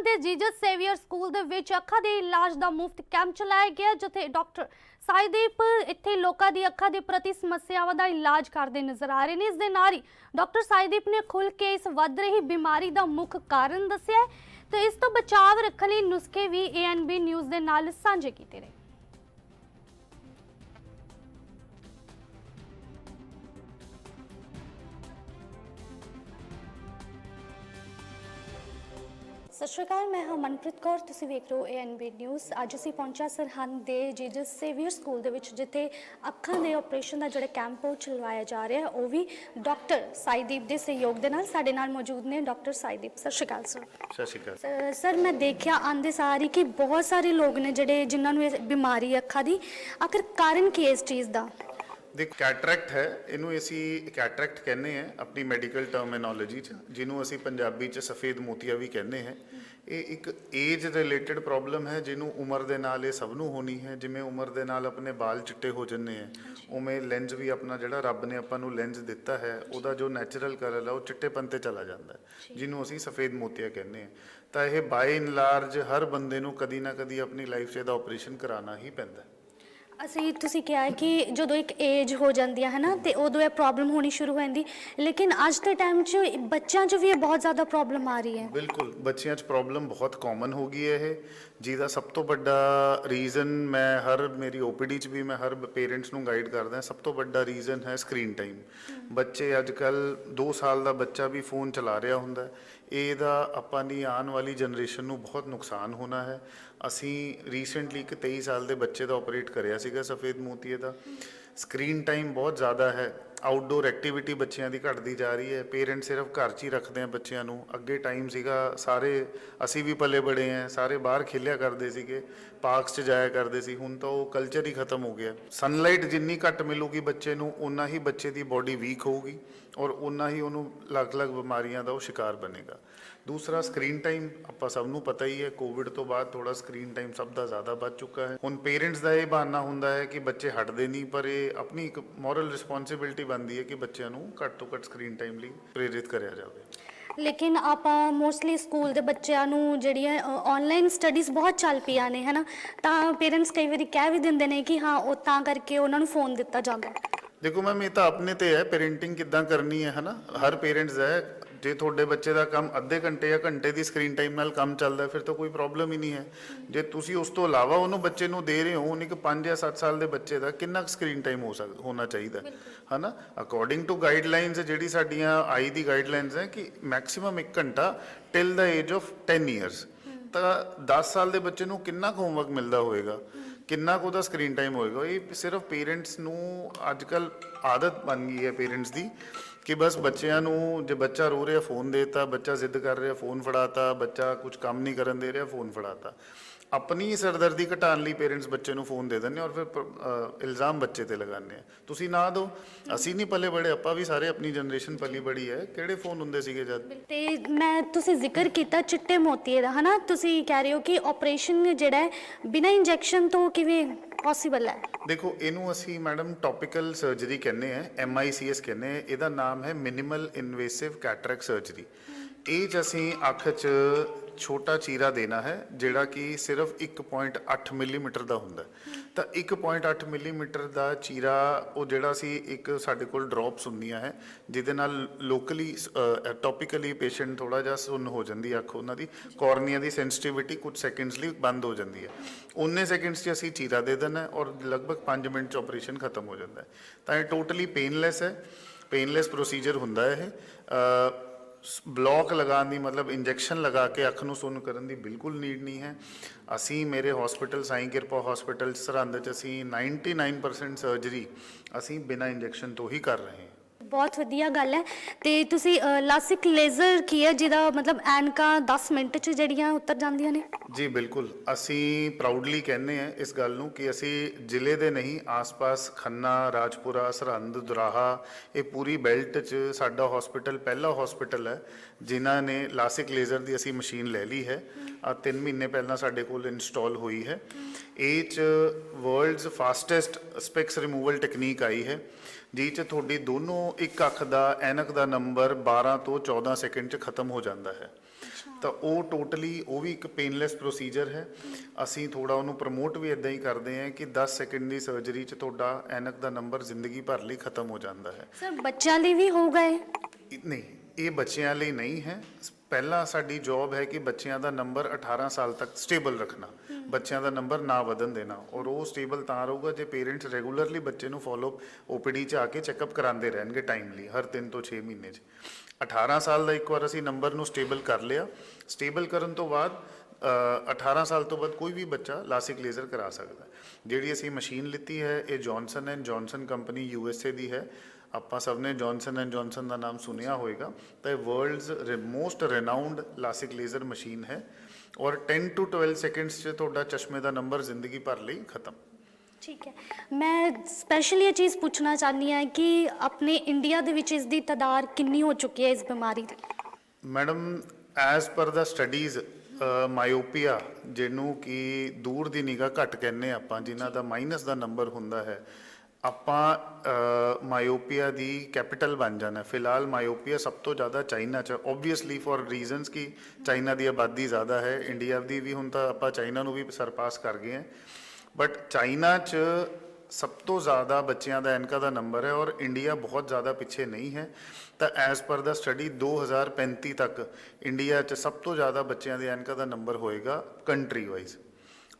ਸਰਹੰਦ ਦੇ Jesus saviour school ਦੇ ਵਿੱਚ ਅੱਖਾਂ ਦੇ ਇਲਾਜ ਦਾ ਮੁਫਤ ਕੈਂਪ ਚਲਾਇਆ ਗਿਆ, ਜਿੱਥੇ ਡਾਕਟਰ ਸਾਈਦੀਪ ਇੱਥੇ ਲੋਕਾਂ ਦੀ ਅੱਖਾਂ ਦੇ ਪ੍ਰਤੀ ਸਮੱਸਿਆਵਾਂ ਦਾ ਇਲਾਜ ਕਰਦੇ ਨਜ਼ਰ ਆ ਰਹੇ ਨੇ। ਇਸ ਦੇ ਨਾਲ ਹੀ ਡਾਕਟਰ ਸਾਈਦੀਪ ਨੇ ਖੁੱਲ ਕੇ ਇਸ ਵੱਧ ਰਹੀ ਬਿਮਾਰੀ ਦਾ ਮੁੱਖ ਕਾਰਨ ਦੱਸਿਆ ਤੇ ਇਸ ਤੋਂ ਬਚਾਅ ਰੱਖਣ ਲਈ ਨੁਸਖੇ ਵੀ ਏਐਨਬੀ ਨਿਊਜ਼ ਦੇ ਨਾਲ ਸਾਂਝੇ ਕੀਤੇ ਨੇ। ਸ਼੍ਰੀ ਅਕਾਲ ਮੈਂ ਹਾਂ ਮਨਪ੍ਰੀਤ ਕੌਰ। ਤੁਸੀਂ ਵੇਖ ਰਹੇ ਹੋ ਏਐਨਬੀ ਨਿਊਜ਼ ਅੱਜ ਅਸੀਂ ਪਹੁੰਚਿਆ ਸਰਹੰਦ ਦੇ ਜੀਜਸ ਸੇਵੀਅਰ ਸਕੂਲ ਦੇ ਵਿੱਚ ਜਿੱਥੇ ਅੱਖਾਂ ਦੇ ਆਪਰੇਸ਼ਨ ਦਾ ਜਿਹੜਾ ਕੈਂਪ ਉਹ ਚਲਵਾਇਆ ਜਾ ਰਿਹਾ ਉਹ ਵੀ ਡਾਕਟਰ ਸਾਈਦੀਪ ਦੇ ਸਹਿਯੋਗ ਦੇ ਨਾਲ ਸਾਡੇ ਨਾਲ ਮੌਜੂਦ ਨੇ ਡਾਕਟਰ ਸਾਈਦੀਪ। ਸਤਿ ਸ਼੍ਰੀ ਅਕਾਲ ਸਰ। ਸਤਿ ਸ਼੍ਰੀ ਅਕਾਲ। ਸਰ ਮੈਂ ਦੇਖਿਆ ਆਂਦੇ ਸਾਰ ਕਿ ਬਹੁਤ ਸਾਰੇ ਲੋਕ ਨੇ ਜਿਹੜੇ ਜਿਨ੍ਹਾਂ ਨੂੰ ਇਹ ਬਿਮਾਰੀ ਅੱਖਾਂ ਦੀ। ਆਖਰ ਕਾਰਨ ਕੀ ਇਸ ਚੀਜ਼ ਦਾ? ਦੇਖ ਕੈਟਰੈਕਟ ਹੈ ਇਹਨੂੰ ਅਸੀਂ ਕੈਟਰੈਕਟ ਕਹਿੰਦੇ ਆ ਆਪਣੀ ਮੈਡੀਕਲ ਟਰਮੀਨੋਲੋਜੀ ਚ ਜਿਹਨੂੰ ਅਸੀਂ ਪੰਜਾਬੀ ਚ ਸਫੇਦ ਮੋਤੀਆ ਵੀ ਕਹਿੰਦੇ ਹਾਂ। ਇਹ ਇੱਕ ਏਜ ਰਿਲੇਟਡ ਪ੍ਰੋਬਲਮ ਹੈ ਜਿਹਨੂੰ ਉਮਰ ਦੇ ਨਾਲ ਇਹ ਸਭ ਨੂੰ ਹੋਣੀ ਹੈ। ਜਿਵੇਂ ਉਮਰ ਦੇ ਨਾਲ ਆਪਣੇ ਵਾਲ ਚਿੱਟੇ ਹੋ ਜੰਨੇ ਆ ਉਵੇਂ ਲੈਂਸ ਵੀ ਆਪਣਾ ਜਿਹੜਾ ਰੱਬ ਨੇ ਆਪਾਂ ਨੂੰ ਲੈਂਸ ਦਿੱਤਾ ਹੈ ਉਹਦਾ ਜੋ ਨੈਚੁਰਲ ਕਲਰ ਹੈ ਉਹ ਚਿੱਟੇਪਨ ਤੇ ਚਲਾ ਜਾਂਦਾ ਹੈ ਜਿਹਨੂੰ ਅਸੀਂ ਸਫੇਦ ਮੋਤੀਆ ਕਹਿੰਦੇ ਆ ਤਾਂ ਇਹ ਬਾਈ ਇਨ ਲਾਰਜ ਹਰ ਬੰਦੇ ਨੂੰ ਕਦੀ ਨਾ ਕਦੀ ਆਪਣੀ ਲਾਈਫ 'ਚ ਇਹਦਾ ਆਪਰੇਸ਼ਨ ਕਰਾਉਣਾ ਹੀ ਪੈਂਦਾ ਹੈ। ਅਸੀਂ, ਤੁਸੀਂ ਕਿਹਾ ਹੈ ਕਿ ਜਦੋਂ ਇੱਕ ਏਜ ਹੋ ਜਾਂਦੀ ਹੈ ਨਾ ਤੇ ਉਦੋਂ ਇਹ ਪ੍ਰੋਬਲਮ ਹੋਣੀ ਸ਼ੁਰੂ ਹੋ ਜਾਂਦੀ। ਲੇਕਿਨ ਅੱਜ ਦੇ ਟਾਈਮ 'ਚ ਬੱਚਿਆਂ 'ਚ ਵੀ ਇਹ ਬਹੁਤ ਜ਼ਿਆਦਾ ਪ੍ਰੋਬਲਮ ਆ ਰਹੀ ਹੈ। ਬਿਲਕੁਲ, ਬੱਚਿਆਂ 'ਚ ਪ੍ਰੋਬਲਮ ਬਹੁਤ ਕਾਮਨ ਹੋ ਗਈ ਹੈ ਇਹ। ਜਿਹਦਾ ਸਭ ਤੋਂ ਵੱਡਾ ਰੀਜ਼ਨ ਮੈਂ ਹਰ ਮੇਰੀ ਓਪੀਡੀ 'ਚ ਵੀ ਮੈਂ ਹਰ ਪੇਰੈਂਟਸ ਨੂੰ ਗਾਈਡ ਕਰਦਾ ਸਭ ਤੋਂ ਵੱਡਾ ਰੀਜ਼ਨ ਹੈ ਸਕਰੀਨ ਟਾਈਮ ਬੱਚੇ ਅੱਜ ਕੱਲ 2 ਸਾਲ ਦਾ ਬੱਚਾ ਵੀ ਫੋਨ ਚਲਾ ਰਿਹਾ ਹੁੰਦਾ। ਇਹਦਾ ਆਪਾਂ ਦੀ ਆਉਣ ਵਾਲੀ ਜਨਰੇਸ਼ਨ ਨੂੰ ਬਹੁਤ ਨੁਕਸਾਨ ਹੋਣਾ ਹੈ। ਅਸੀਂ ਰੀਸੈਂਟਲੀ ਇੱਕ 23 ਸਾਲ ਦੇ ਬੱਚੇ ਦਾ ਆਪਰੇਟ ਕਰਿਆ ਸੀਗਾ ਸਫੇਦ ਮੋਤੀਏ ਦਾ। ਸਕਰੀਨ ਟਾਈਮ ਬਹੁਤ ਜ਼ਿਆਦਾ ਹੈ। ਆਊਟਡੋਰ ਐਕਟੀਵਿਟੀ ਬੱਚਿਆਂ ਦੀ ਘਟਦੀ ਜਾ ਰਹੀ ਹੈ। ਪੇਰੈਂਟਸ ਸਿਰਫ ਘਰ 'ਚ ਹੀ ਰੱਖਦੇ ਆ ਬੱਚਿਆਂ ਨੂੰ। ਅੱਗੇ ਟਾਈਮ ਸੀਗਾ, ਸਾਰੇ ਅਸੀਂ ਵੀ ਪਲੇ ਬੜੇ ਆ, ਸਾਰੇ ਬਾਹਰ ਖੇਲਿਆ ਕਰਦੇ ਸੀਗੇ। ਪਾਰਕਸ 'ਚ ਜਾਇਆ ਕਰਦੇ ਸੀ, ਹੁਣ ਤਾਂ ਉਹ ਕਲਚਰ ਹੀ ਖਤਮ ਹੋ ਗਿਆ। ਸਨਲਾਈਟ ਜਿੰਨੀ ਘੱਟ ਮਿਲੂਗੀ ਬੱਚੇ ਨੂੰ ਉਨਾ ਹੀ ਬੱਚੇ ਦੀ ਬਾਡੀ ਵੀਕ ਹੋਊਗੀ ਔਰ ਉਨਾ ਹੀ ਉਹਨੂੰ ਅਲੱਗ-ਅਲੱਗ ਬਿਮਾਰੀਆਂ ਦਾ ਉਹ ਸ਼ਿਕਾਰ ਬਣੇਗਾ। ਦੂਸਰਾ ਸਕਰੀਨ ਟਾਈਮ ਆਪਾਂ ਸਭ ਨੂੰ ਪਤਾ ਹੀ ਹੈ ਕੋਵਿਡ ਤੋਂ ਬਾਅਦ ਥੋੜਾ ਸਕਰੀਨ ਟਾਈਮ ਸਭ ਦਾ ਜ਼ਿਆਦਾ ਵੱਧ ਚੁੱਕਾ ਹੈ। ਹੁਣ ਪੇਰੈਂਟਸ ਦਾ ਇਹ ਬਹਾਨਾ ਹੁੰਦਾ ਹੈ ਕਿ ਬੱਚੇ ਹਟਦੇ ਨਹੀਂ, ਪਰ ਇਹ ਆਪਣੀ ਇੱਕ ਮੋਰਲ ਰਿਸਪੌਂਸਿਬਿਲਟੀ ਬਣਦੀ ਹੈ ਕਿ ਬੱਚਿਆਂ ਨੂੰ ਘੱਟ ਤੋਂ ਘੱਟ ਸਕਰੀਨ ਟਾਈਮ ਲਈ ਪ੍ਰੇਰਿਤ ਕਰਿਆ ਜਾਵੇ। ਲੇਕਿਨ ਆਪਾਂ ਮੋਸਟਲੀ ਸਕੂਲ ਦੇ ਬੱਚਿਆਂ ਨੂੰ ਜਿਹੜੀਆਂ ਆਨਲਾਈਨ ਸਟੱਡੀਜ਼ ਬਹੁਤ ਚੱਲ ਪਈਆਂ ਨੇ, ਹਨਾ? ਤਾਂ ਪੇਰੈਂਟਸ ਕਈ ਵਾਰੀ ਕਹਿ ਵੀ ਦਿੰਦੇ ਨੇ ਕਿ ਹਾਂ, ਉਹ ਤਾਂ ਕਰਕੇ ਉਹਨਾਂ ਨੂੰ ਫੋਨ ਦਿੱਤਾ ਜਾਂਦਾ। ਦੇਖੋ ਮੈਮ ਇਹ ਤਾਂ ਆਪਣੇ ਤੇ ਹੈ ਪੇਰੈਂਟਿੰਗ ਕਿੱਦਾਂ ਕਰਨੀ ਹੈ, ਹਨਾ? ਹਰ ਪੇਰੈਂਟਸ ਹੈ ਜੇ ਤੁਹਾਡੇ ਬੱਚੇ ਦਾ ਕੰਮ ਅੱਧੇ ਘੰਟੇ ਜਾਂ ਘੰਟੇ ਦੀ ਸਕਰੀਨ ਟਾਈਮ ਨਾਲ ਕੰਮ ਚੱਲਦਾ, ਫਿਰ ਤਾਂ ਕੋਈ ਪ੍ਰੋਬਲਮ ਹੀ ਨਹੀਂ ਹੈ। ਜੇ ਤੁਸੀਂ ਉਸ ਤੋਂ ਇਲਾਵਾ ਉਹਨੂੰ ਬੱਚੇ ਨੂੰ ਦੇ ਰਹੇ ਹੋ, ਉਹਨੇ ਕਿ 5 ਜਾਂ 7 ਸਾਲ ਦੇ ਬੱਚੇ ਦਾ ਕਿੰਨਾ ਸਕਰੀਨ ਟਾਈਮ ਹੋ ਸਕਦਾ, ਹੋਣਾ ਚਾਹੀਦਾ ਹੈ? ਹਨਾ? ਅਕੋਰਡਿੰਗ ਟੂ ਗਾਈਡਲਾਈਨਸ ਜਿਹੜੀ ਸਾਡੀਆਂ ਆਈ ਦੀ ਗਾਈਡਲਾਈਨਸ ਹੈ ਕਿ ਮੈਕਸਿਮਮ 1 ਘੰਟਾ till the age of 10 years ਤਾਂ 10 ਸਾਲ ਦੇ ਬੱਚੇ ਨੂੰ ਕਿੰਨਾ ਕੁ ਹੋਮਵਰਕ ਮਿਲਦਾ ਹੋਵੇਗਾ? ਕਿੰਨਾ ਕੁ ਉਹਦਾ ਸਕਰੀਨ ਟਾਈਮ ਹੋਏਗਾ? ਇਹ ਸਿਰਫ ਪੇਰੈਂਟਸ ਨੂੰ ਅੱਜ ਅੱਜਕੱਲ ਆਦਤ ਬਣ ਗਈ ਹੈ ਪੇਰੈਂਟਸ ਦੀ ਕਿ ਬਸ ਬੱਚਿਆਂ ਨੂੰ ਜੇ ਬੱਚਾ ਰੋ ਰਿਹਾ ਫੋਨ ਦੇਤਾ, ਬੱਚਾ ਜ਼ਿੱਦ ਕਰ ਰਿਹਾ ਫੋਨ ਫੜਾਤਾ, ਬੱਚਾ ਕੁਝ ਕੰਮ ਨਹੀਂ ਕਰਨ ਦੇ ਰਿਹਾ ਫੋਨ ਫੜਾਤਾ। ਆਪਣੀ ਸਰਦਰਦੀ ਘਟਾਉਣ ਲਈ ਪੇਰੈਂਟਸ ਬੱਚੇ ਨੂੰ ਫੋਨ ਦੇ ਦਿੰਦੇ ਔਰ ਫਿਰ ਅ, ਇਲਜ਼ਾਮ ਬੱਚੇ ਤੇ ਲਗਾਉਂਦੇ ਆ। ਤੁਸੀਂ ਨਾ ਦਿਓ। ਅਸੀਂ ਨਹੀਂ ਪਲੇ ਬੜੇ ਆਪਾਂ ਵੀ ਸਾਰੇ ਆਪਣੀ ਜਨਰੇਸ਼ਨ ਪਲੀ ਬੜੀ ਹੈ। ਕਿਹੜੇ ਫੋਨ ਹੁੰਦੇ ਸੀਗੇ ਜਦ? ਤੇ ਮੈਂ ਤੁਸੀਂ ਜ਼ਿਕਰ ਕੀਤਾ ਚਿੱਟੇ ਮੋਤੀਏ ਦਾ ਹਨਾ? ਤੁਸੀਂ ਕਹਿ ਰਹੇ ਹੋ ਕਿ ਆਪਰੇਸ਼ਨ ਜਿਹੜਾ ਹੈ ਬਿਨਾਂ ਇੰਜੈਕਸ਼ਨ ਤੋਂ ਕਿਵੇਂ ਪੋਸੀਬਲ ਹੈ? ਦੇਖੋ ਇਹਨੂੰ ਅਸੀਂ ਮੈਡਮ ਟੌਪੀਕਲ ਸਰਜਰੀ ਕਹਿੰਦੇ ਆ ਐਮਆਈਸੀਐਸ ਕਹਿੰਦੇ ਆ। ਇਹਦਾ ਨਾਮ ਹੈ ਮਿਨੀਮਲ ਇਨਵੇਸਿਵ ਕੈਟਰੈਕਟ ਸਰਜਰੀ ਇਹ 'ਚ ਅਸੀਂ ਅੱਖ 'ਚ ਛੋਟਾ ਚੀਰਾ ਦੇਣਾ ਹੈ, ਜਿਹੜਾ ਕਿ ਸਿਰਫ 1.8 ਮਿਲੀਮੀਟਰ ਦਾ ਹੁੰਦਾ ਹੈ। ਤਾਂ 1.8 ਮਿਲੀਮੀਟਰ ਦਾ ਚੀਰਾ, ਉਹ ਜਿਹੜਾ ਸੀ ਇੱਕ ਸਾਡੇ ਕੋਲ ਡ੍ਰੌਪਸ ਹੁੰਦੀਆਂ ਹੈ, ਜਿਹਦੇ ਨਾਲ ਲੋਕਲੀ ਟੌਪੀਕਲੀ ਪੇਸ਼ੈਂਟ ਥੋੜਾ ਜਿਹਾ ਸੁੰਨ ਹੋ ਜਾਂਦੀ ਅੱਖ ਉਹਨਾਂ ਦੀ। ਕੋਰਨੀਆ ਦੀ ਸੈਂਸਿਟੀਵਿਟੀ ਕੁਝ ਸੈਕਿੰਡਸ ਲਈ ਬੰਦ ਹੋ ਜਾਂਦੀ ਹੈ। ਉਨੇ ਸੈਕਿੰਡਸ 'ਚ ਅਸੀਂ ਚੀਰਾ ਦੇ ਦੇਣਾ ਔਰ ਲਗਭਗ 5 ਮਿੰਟ 'ਚ ਆਪਰੇਸ਼ਨ ਖਤਮ ਹੋ ਜਾਂਦਾ ਹੈ। ਤਾਂ ਇਹ ਟੋਟਲੀ ਪੇਨਲੈਸ ਹੈ। ਪੇਨਲੈਸ ਪ੍ਰੋਸੀਜਰ ਹੁੰਦਾ ਹੈ ਇਹ। ਬਲੌਕ ਲਗਾਉਣ ਦੀ ਮਤਲਬ ਇੰਜੈਕਸ਼ਨ ਲਗਾ ਕੇ ਅੱਖ ਨੂੰ ਸੁੰਨ ਕਰਨ ਦੀ ਬਿਲਕੁਲ ਨੀਡ ਨਹੀਂ ਹੈ। ਅਸੀਂ ਮੇਰੇ ਹਸਪੀਟਲ ਸਾਈਂ ਕਿਰਪਾ ਹਸਪੀਟਲ ਸਰਹੰਦ 'ਚ ਅਸੀਂ 99% ਸਰਜਰੀ ਅਸੀਂ ਬਿਨਾਂ ਇੰਜੈਕਸ਼ਨ ਤੋਂ ਹੀ ਕਰ ਰਹੇ ਹਾਂ। ਬਹੁਤ ਵਧੀਆ ਗੱਲ ਹੈ। ਤੇ ਤੁਸੀਂ ਲਾਸਿਕ ਲੇਜ਼ਰ ਕੀ ਹੈ ਜਿਹਦਾ ਮਤਲਬ ਐਨਕਾਂ 10 ਮਿੰਟ ਚ ਜਿਹੜੀਆਂ ਉਤਰ ਜਾਂਦੀਆਂ ਨੇ? ਜੀ, ਬਿਲਕੁਲ। ਅਸੀਂ ਪ੍ਰਾਊਡਲੀ ਕਹਿੰਦੇ ਆ ਇਸ ਗੱਲ ਨੂੰ ਕਿ ਅਸੀਂ ਜ਼ਿਲ੍ਹੇ ਦੇ ਨਹੀਂ, ਆਸ-ਪਾਸ ਖੰਨਾ, ਰਾਜਪੁਰਾ, ਸਰਹੰਦ, ਦੁਰਾਹਾ, ਇਹ ਪੂਰੀ ਬੈਲਟ 'ਚ ਸਾਡਾ ਹਸਪੀਟਲ ਪਹਿਲਾ ਹਸਪੀਟਲ ਹੈ, ਜਿਨ੍ਹਾਂ ਨੇ ਲਾਸਿਕ ਲੇਜ਼ਰ ਦੀ ਅਸੀਂ ਮਸ਼ੀਨ ਲੈ ਲਈ ਹੈ। ਆ 3 ਮਹੀਨੇ ਪਹਿਲਾਂ ਸਾਡੇ ਕੋਲ ਇੰਸਟਾਲ ਹੋਈ ਹੈ। ਇਹ 'ਚ world's fastest specs removal technique ਆਈ ਹੈ। ਜਿਹ 'ਚ ਤੁਹਾਡੀ ਦੋਨੋਂ ਇੱਕ ਅੱਖ ਦਾ ਐਨਕ ਦਾ ਨੰਬਰ 12 ਤੋਂ 14 ਸੈਕਿੰਡ 'ਚ ਖਤਮ ਹੋ ਜਾਂਦਾ ਹੈ। ਤਾਂ ਉਹ ਟੋਟਲੀ ਉਹ ਵੀ ਇੱਕ ਪੇਨਲੈਸ ਪ੍ਰੋਸੀਜਰ ਹੈ। ਅਸੀਂ ਥੋੜਾ ਉਹਨੂੰ ਪ੍ਰਮੋਟ ਵੀ ਇਦਾਂ ਹੀ ਕਰਦੇ ਹਾਂ ਕਿ 10 ਸੈਕਿੰਡ ਦੀ ਸਰਜਰੀ 'ਚ ਤੁਹਾਡਾ ਐਨਕ ਦਾ ਨੰਬਰ ਜ਼ਿੰਦਗੀ ਭਰ ਲਈ ਖਤਮ ਹੋ ਜਾਂਦਾ ਹੈ। ਸਰ ਬੱਚਿਆਂ ਲਈ ਵੀ ਹੋਊਗਾ ਇਹ- ਨਹੀਂ। ਇਹ ਬੱਚਿਆਂ ਲਈ ਨਹੀਂ ਹੈ। ਪਹਿਲਾਂ ਸਾਡੀ ਜੌਬ ਹੈ ਕਿ ਬੱਚਿਆਂ ਦਾ ਨੰਬਰ 18 ਸਾਲ ਤੱਕ ਸਟੇਬਲ ਰੱਖਣਾ। ਬੱਚਿਆਂ ਦਾ ਨੰਬਰ ਨਾ ਵਧਣ ਦੇਣਾ। ਔਰ ਉਹ ਸਟੇਬਲ ਤਾਂ ਰਹੂਗਾ ਜੇ ਪੇਰੈਂਟਸ ਰੈਗੂਲਰਲੀ ਬੱਚੇ ਨੂੰ ਫੋਲੋ ਓਪੀਡੀ 'ਚ ਆ ਕੇ ਚੈੱਕਅਪ ਕਰਾਉਂਦੇ ਰਹਿਣਗੇ ਟਾਈਮਲੀ ਹਰ 3 ਤੋਂ 6 ਮਹੀਨੇ 'ਚ। 18 ਸਾਲ ਦਾ ਇੱਕ ਵਾਰ ਅਸੀਂ ਨੰਬਰ ਨੂੰ ਸਟੇਬਲ ਕਰ ਲਿਆ। ਸਟੇਬਲ ਕਰਨ ਤੋਂ ਬਾਅਦ ਅ, 18 ਸਾਲ ਤੋਂ ਬਾਅਦ ਕੋਈ ਵੀ ਬੱਚਾ ਲਾਸਿਕ ਲੇਜ਼ਰ ਕਰਾ ਸਕਦਾ। ਜਿਹੜੀ ਅਸੀਂ ਮਸ਼ੀਨ ਲਿੱਤੀ ਹੈ ਇਹ Johnson and Johnson company U S A ਦੀ ਹੈ। ਆਪਾਂ ਸਭ ਨੇ ਜੌਨਸਨ ਐਂਡ ਜੌਨਸਨ ਦਾ ਨਾਮ ਸੁਨਿਆ ਹੋਵੇਗਾ। ਤਾਂ ਇਹ world's most renowned LASIK laser machine ਹੈ ਔਰ 10 ਟੂ 12 ਸੈਕਿੰਡਸ 'ਚ ਤੁਹਾਡਾ ਚਸ਼ਮੇ ਦਾ ਨੰਬਰ ਜ਼ਿੰਦਗੀ ਭਰ ਲਈ ਖਤਮ। ਠੀਕ ਹੈ। ਮੈਂ ਸਪੈਸ਼ਲੀ ਇਹ ਚੀਜ਼ ਪੁੱਛਣਾ ਚਾਹਨੀ ਹਾਂ ਕਿ ਆਪਣੇ ਇੰਡੀਆ ਦੇ ਵਿੱਚ ਇਸ ਦੀ ਤਾਦਾਦ ਕਿੰਨੀ ਹੋ ਚੁੱਕੀ ਹੈ ਇਸ ਬਿਮਾਰੀ ਦੀ? ਮੈਡਮ ਐਜ਼ ਪਰ ਦਾ ਸਟੱਡੀਜ਼ ਮਾਇਓਪੀਆ ਜਿਹਨੂੰ ਕਿ ਦੂਰ ਦੀ ਨਿਗਾਹ ਘੱਟ ਕਹਿੰਨੇ ਆਪਾਂ ਜਿਨ੍ਹਾਂ ਦਾ ਮਾਈਨਸ ਦਾ ਨੰਬਰ ਹੁੰਦਾ ਹੈ ਆਪਾਂ ਮਾਇਓਪੀਆ ਦੀ ਕੈਪੀਟਲ ਬਣ ਜਾਣਾ। ਫਿਲਹਾਲ ਮਾਇਓਪੀਆ ਸਭ ਤੋਂ ਜ਼ਿਆਦਾ ਚਾਈਨਾ 'ਚ ਓਬਵੀਅਸਲੀ ਫॉर ਰੀਜ਼ਨਸ ਕਿ ਚਾਈਨਾ ਦੀ ਆਬਾਦੀ ਜ਼ਿਆਦਾ ਹੈ, ਇੰਡੀਆ ਦੀ ਵੀ ਹੁਣ ਤਾਂ ਆਪਾਂ ਚਾਈਨਾ ਨੂੰ ਵੀ ਸਰਪਾਸ ਕਰ ਗਏ ਹਾਂ। ਬਟ ਚਾਈਨਾ 'ਚ ਸਭ ਤੋਂ ਜ਼ਿਆਦਾ ਬੱਚਿਆਂ ਦਾ ਐਨਕਾ ਦਾ ਨੰਬਰ ਹੈ ਔਰ ਇੰਡੀਆ ਬਹੁਤ ਜ਼ਿਆਦਾ ਪਿੱਛੇ ਨਹੀਂ ਹੈ। ਤਾਂ ਐਜ਼ ਪਰ ਦਾ ਸਟੱਡੀ 2035 ਤੱਕ ਇੰਡੀਆ 'ਚ ਸਭ ਤੋਂ ਜ਼ਿਆਦਾ ਬੱਚਿਆਂ ਦੇ ਐਨਕਾ ਦਾ ਨੰਬਰ ਹੋਏਗਾ ਕੰਟਰੀ ਵਾਈਜ਼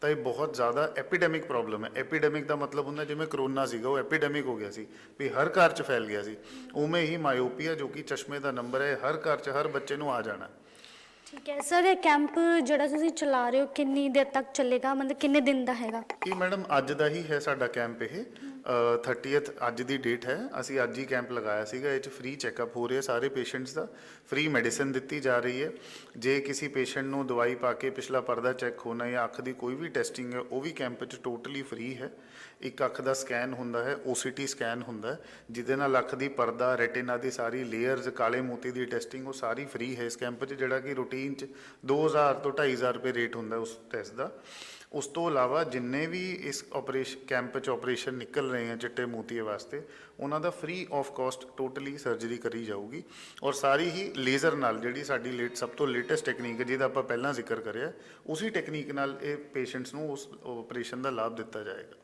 ਤਾਂ ਇਹ ਬਹੁਤ ਜ਼ਿਆਦਾ ਐਪੀਡੈਮਿਕ ਪ੍ਰੋਬਲਮ ਹੈ। ਐਪੀਡੈਮਿਕ ਦਾ ਮਤਲਬ ਹੁੰਦਾ ਜਿਵੇਂ ਕਰੋਨਾ ਸੀਗਾ ਉਹ ਐਪੀਡੈਮਿਕ ਹੋ ਗਿਆ ਸੀ ਵੀ ਹਰ ਘਰ 'ਚ ਫੈਲ ਗਿਆ ਸੀ। ਉਵੇਂ ਹੀ ਮਾਇਓਪੀਆ ਜੋ ਕਿ ਚਸ਼ਮੇ ਦਾ ਨੰਬਰ ਹੈ ਹਰ ਘਰ 'ਚ ਹਰ ਬੱਚੇ ਨੂੰ ਆ ਜਾਣਾ। ਠੀਕ ਹੈ। ਸਰ ਇਹ ਕੈਂਪ ਜਿਹੜਾ ਤੁਸੀਂ ਚਲਾ ਰਹੇ ਹੋ ਕਿੰਨੀ ਦੇਰ ਤੱਕ ਚੱਲੇਗਾ? ਮਤਲਬ ਕਿੰਨੇ ਦਿਨ ਦਾ ਹੈਗਾ? ਇਹ ਮੈਡਮ ਅੱਜ ਦਾ ਹੀ ਹੈ ਸਾਡਾ ਕੈਂਪ ਇਹ। 30th ਅੱਜ ਦੀ ਡੇਟ ਹੈ। ਅਸੀਂ ਅੱਜ ਹੀ ਕੈਂਪ ਲਗਾਇਆ ਸੀਗਾ। ਇਹ ਚ ਫ੍ਰੀ ਚੈੱਕਅਪ ਹੋ ਰਿਹਾ ਸਾਰੇ ਪੇਸ਼ੈਂਟਸ ਦਾ। ਫ੍ਰੀ ਮੈਡੀਸਿਨ ਦਿੱਤੀ ਜਾ ਰਹੀ ਹੈ। ਜੇ ਕਿਸੇ ਪੇਸ਼ੈਂਟ ਨੂੰ ਦਵਾਈ ਪਾ ਕੇ ਪਿਛਲਾ ਪਰਦਾ ਚੈੱਕ ਹੋਣਾ ਜਾਂ ਅੱਖ ਦੀ ਕੋਈ ਵੀ ਟੈਸਟਿੰਗ ਹੈ, ਉਹ ਵੀ ਕੈਂਪ 'ਚ ਟੋਟਲੀ ਫ੍ਰੀ ਹੈ। ਇੱਕ ਅੱਖ ਦਾ ਸਕੈਨ ਹੁੰਦਾ ਹੈ OCT ਸਕੈਨ ਹੁੰਦਾ ਹੈ, ਜਿਹਦੇ ਨਾਲ ਅੱਖ ਦੀ ਪਰਦਾ ਰੈਟਿਨਾ ਦੀ ਸਾਰੀ ਲੇਅਰਸ ਕਾਲੇ ਮੋਤੀ ਦੀ ਟੈਸਟਿੰਗ ਉਹ ਸਾਰੀ ਫ੍ਰੀ ਹੈ ਇਸ ਕੈਂਪ 'ਚ, ਜਿਹੜਾ ਕਿ ਰੂਟੀਨ 'ਚ 2000 ਤੋਂ 2500 ਰੁਪਏ ਰੇਟ ਹੁੰਦਾ ਉਸ ਟੈਸਟ ਦਾ। ਉਸ ਤੋਂ ਇਲਾਵਾ ਜਿੰਨੇ ਵੀ ਇਸ ਆਪਰੇਸ਼ਨ ਕੈਂਪ 'ਚ ਆਪਰੇਸ਼ਨ ਨਿਕਲ ਰਹੇ ਆ ਚਿੱਟੇ ਮੋਤੀਏ ਵਾਸਤੇ, ਉਹਨਾਂ ਦਾ free of cost totally surgery ਕਰੀ ਜਾਊਗੀ। ਔਰ ਸਾਰੀ ਹੀ ਲੇਜ਼ਰ ਨਾਲ ਜਿਹੜੀ ਸਾਡੀ ਲੇਟ ਸਭ ਤੋਂ ਲੇਟੈਸਟ ਟੈਕਨੀਕ ਹੈ ਜਿਹਦਾ ਆਪਾਂ ਪਹਿਲਾਂ ਜ਼ਿਕਰ ਕਰਿਆ, ਉਸੇ ਟੈਕਨੀਕ ਨਾਲ ਇਹ ਪੇਸ਼ੈਂਟਸ ਨੂੰ ਉਸ ਆਪਰੇਸ਼ਨ ਦਾ ਲਾਭ ਦਿੱਤਾ ਜਾਏਗਾ।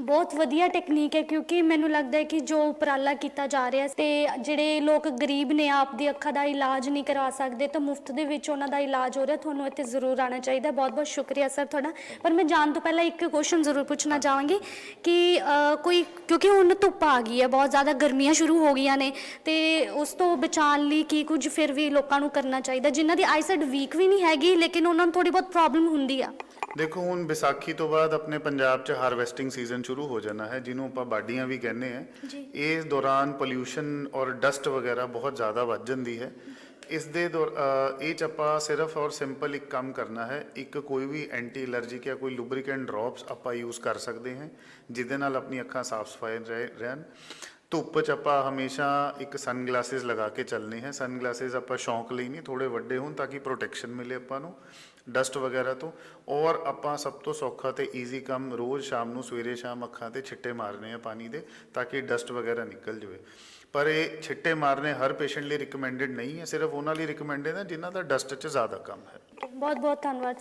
ਬਹੁਤ ਵਧੀਆ ਟੈਕਨੀਕ ਹੈ ਕਿਉਂਕਿ ਮੈਨੂੰ ਲੱਗਦਾ ਹੈ ਕਿ ਜੋ ਉਪਰਾਲਾ ਕੀਤਾ ਜਾ ਰਿਹਾ ਹੈ ਤੇ ਜਿਹੜੇ ਲੋਕ ਗਰੀਬ ਨੇ ਆਪਦੀ ਅੱਖਾਂ ਦਾ ਇਲਾਜ ਨਹੀਂ ਕਰਵਾ ਸਕਦੇ ਤਾਂ ਮੁਫਤ ਦੇ ਵਿੱਚ ਉਹਨਾਂ ਦਾ ਇਲਾਜ ਹੋ ਰਿਹਾ, ਤੁਹਾਨੂੰ ਇੱਥੇ ਜ਼ਰੂਰ ਆਉਣਾ ਚਾਹੀਦਾ ਬਹੁਤ ਬਹੁਤ ਸ਼ੁਕਰੀਆ ਸਰ ਤੁਹਾਡਾ। ਪਰ ਮੈਂ ਜਾਣ ਤੋਂ ਪਹਿਲਾਂ ਇੱਕ ਕੁਐਸਚਨ ਜ਼ਰੂਰ ਪੁੱਛਣਾ ਚਾਹਾਂਗੀ ਕਿ ਕੋਈ, ਕਿਉਂਕਿ ਹੁਣ ਧੁੱਪ ਆ ਗਈ ਹੈ, ਬਹੁਤ ਜ਼ਿਆਦਾ ਗਰਮੀਆਂ ਸ਼ੁਰੂ ਹੋ ਗਈਆਂ ਨੇ ਤੇ ਉਸ ਤੋਂ ਬਚਾਉਣ ਲਈ ਕੀ ਕੁਝ ਫਿਰ ਵੀ ਲੋਕਾਂ ਨੂੰ ਕਰਨਾ ਚਾਹੀਦਾ, ਜਿਨ੍ਹਾਂ ਦੀ ਆਈਸਾਈਟ ਵੀਕ ਵੀ ਨਹੀਂ ਹੈਗੀ, ਲੇਕਿਨ ਉਹਨਾਂ ਨੂੰ ਥੋੜੀ ਬਹੁਤ ਪ੍ਰੋਬਲਮ ਹੁੰਦੀ ਆ। ਦੇਖੋ ਹੁਣ ਵਿਸਾਖੀ ਤੋਂ ਬਾਅਦ ਆਪਣੇ ਪੰਜਾਬ 'ਚ ਹਾਰਵੈਸਟਿੰਗ ਸੀਜ਼ਨ ਸ਼ੁਰੂ ਹੋ ਜਾਣਾ ਹੈ ਜਿਹਨੂੰ ਆਪਾਂ ਬਾਡੀਆਂ ਵੀ ਕਹਿੰਦੇ ਆ ਜੀ। ਇਸ ਦੌਰਾਨ ਪੋਲਿਊਸ਼ਨ ਔਰ ਡਸਟ ਵਗੈਰਾ ਬਹੁਤ ਜ਼ਿਆਦਾ ਵੱਧ ਜਾਂਦੀ ਹੈ। ਇਸ ਦੇ ਦੌਰ- ਅ, ਇਹ ਚ ਆਪਾਂ ਸਿਰਫ ਔਰ ਸਿੰਪਲ ਇੱਕ ਕੰਮ ਕਰਨਾ ਹੈ ਇੱਕ ਕੋਈ ਵੀ ਐਂਟੀ ਅਲਰਜੀਕ ਜਾਂ ਕੋਈ ਲੁਬਰੀਕੈਂਟ ਡ੍ਰੌਪਸ ਆਪਾਂ ਯੂਜ਼ ਕਰ ਸਕਦੇ ਹਾਂ ਜਿਹਦੇ ਨਾਲ ਆਪਣੀ ਅੱਖਾਂ ਸਾਫ਼ ਸਫ਼ਾਈ ਰਹਿ- ਰਹਿਣ। ਧੁੱਪ 'ਚ ਆਪਾਂ ਹਮੇਸ਼ਾ ਇੱਕ ਸਨ ਗਲਾਸਿਸ ਲਗਾ ਕੇ ਚੱਲਨੇ ਹੈ। ਸਨ ਗਲਾਸਿਸ ਆਪਾਂ ਸ਼ੌਂਕ ਲਈ ਨਹੀਂ ਥੋੜੇ ਵੱਡੇ ਹੋਣ ਤਾਂ ਕਿ ਪ੍ਰੋਟੈਕਸ਼ਨ ਮਿਲੇ ਆਪਾਂ ਨੂੰ ਡਸਟ ਵਗੈਰਾ ਤੋਂ। ਔਰ ਆਪਾਂ ਸਭ ਤੋਂ ਸੌਖਾ ਤੇ ਈਜ਼ੀ ਕੰਮ ਰੋਜ਼ ਸ਼ਾਮ ਨੂੰ ਸਵੇਰੇ ਸ਼ਾਮ ਅੱਖਾਂ ਤੇ ਛਿੱਟੇ ਮਾਰਨੇ ਆ ਪਾਣੀ ਦੇ ਤਾਂ ਕਿ ਡਸਟ ਵਗੈਰਾ ਨਿਕਲ ਜਾਵੇ। ਪਰ ਇਹ ਛਿੱਟੇ ਮਾਰਨੇ ਹਰ ਪੇਸ਼ੈਂਟ ਲਈ ਰਿਕਮੈਂਡਡ ਨਹੀਂ ਹੈ, ਸਿਰਫ ਉਹਨਾਂ ਲਈ ਰਿਕਮੈਂਡਡ ਹੈ ਜਿਨ੍ਹਾਂ ਦਾ ਡਸਟ 'ਚ ਜ਼ਿਆਦਾ ਕੰਮ ਹੈ। ਬਹੁਤ ਬਹੁਤ ਧੰਨਵਾਦ ਸਰ